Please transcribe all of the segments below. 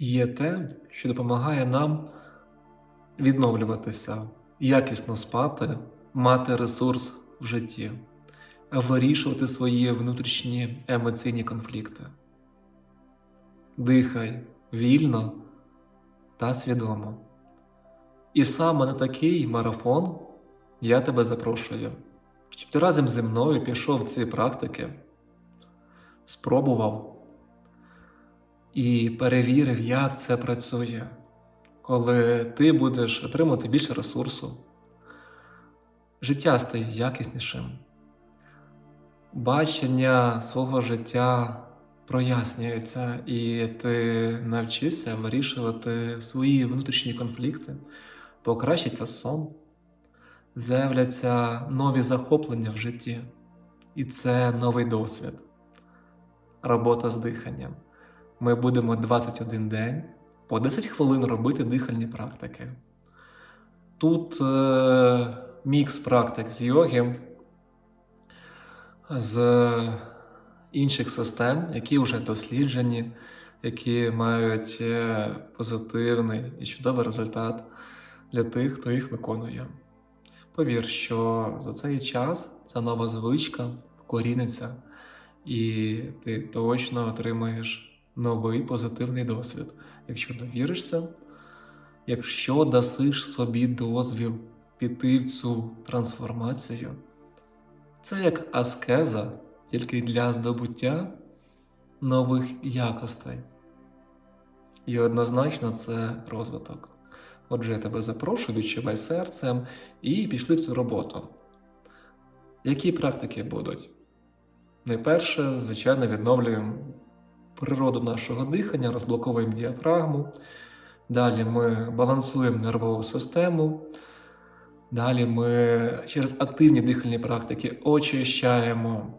є те, що допомагає нам відновлюватися, якісно спати, мати ресурс в житті, вирішувати свої внутрішні емоційні конфлікти. Дихай вільно та свідомо. І саме на такий марафон я тебе запрошую, щоб ти разом зі мною пішов ці практики, спробував і перевірив, як це працює, коли ти будеш отримати більше ресурсу, життя стає якіснішим, бачення свого життя прояснюється, і ти навчишся вирішувати свої внутрішні конфлікти, покращиться сон, з'являться нові захоплення в житті, і це новий досвід, робота з диханням. Ми будемо 21 день по 10 хвилин робити дихальні практики. Тут е, мікс практик з йоги, з інших систем, які вже досліджені, які мають е, позитивний і чудовий результат для тих, хто їх виконує. Повір, що за цей час ця нова звичка вкоріниться, і ти точно отримаєш новий позитивний досвід, якщо довіришся, якщо дасиш собі дозвіл піти в цю трансформацію. Це як аскеза, тільки для здобуття нових якостей. І однозначно це розвиток. Отже, я тебе запрошую, відчувай серцем і пішли в цю роботу. Які практики будуть? Найперше, звичайно, відновлюємо природу нашого дихання, розблоковуємо діафрагму. Далі ми балансуємо нервову систему. Далі ми через активні дихальні практики очищаємо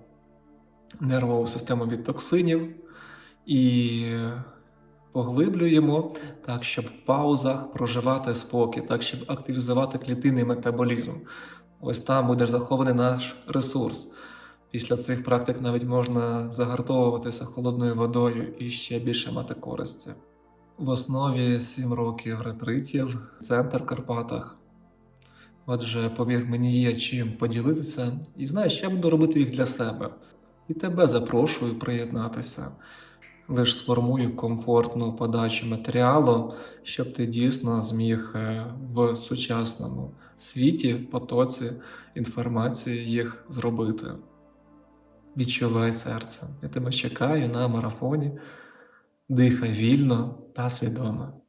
нервову систему від токсинів і поглиблюємо так, щоб в паузах проживати спокій, так, щоб активізувати клітинний метаболізм. Ось там буде захований наш ресурс. Після цих практик навіть можна загартовуватися холодною водою і ще більше мати користі. В основі 7 років ретритів, центр Карпатах. Отже, повір, мені є чим поділитися, і знаєш, я буду робити їх для себе. І тебе запрошую приєднатися. Лиш сформую комфортну подачу матеріалу, щоб ти дійсно зміг е, в сучасному світі, потоці інформації їх зробити. Відчувай серце. Я тебе чекаю на марафоні. Дихай вільно та свідомо.